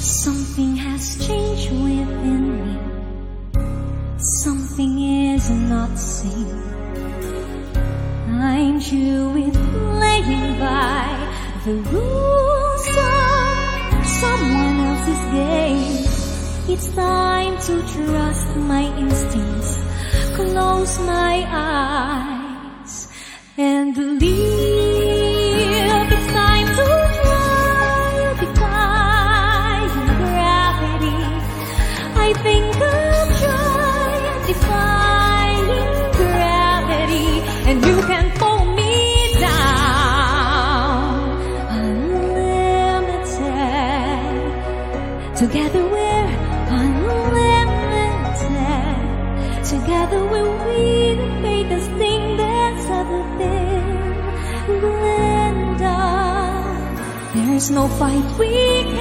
Something has changed within me. Something is not same. I'm through with playing by the rules It's time to trust my instincts, close my eyes, and believe it's time to defying gravity. I think defying gravity, and you can pull me down unlimited. Together Together we'll be the greatest thing that's ever been. Glenda, there's no fight we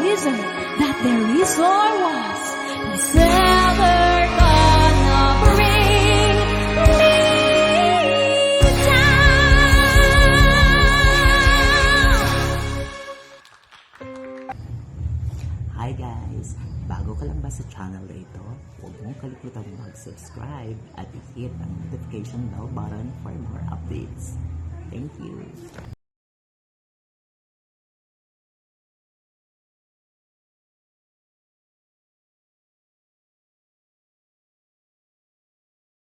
reason that there is or was, is ever gonna bring me down. Hi guys! Bago ka lang ba sa channel na ito, huwag mong kalimutan mag-subscribe at i-hit ang notification bell button for more updates. Thank you!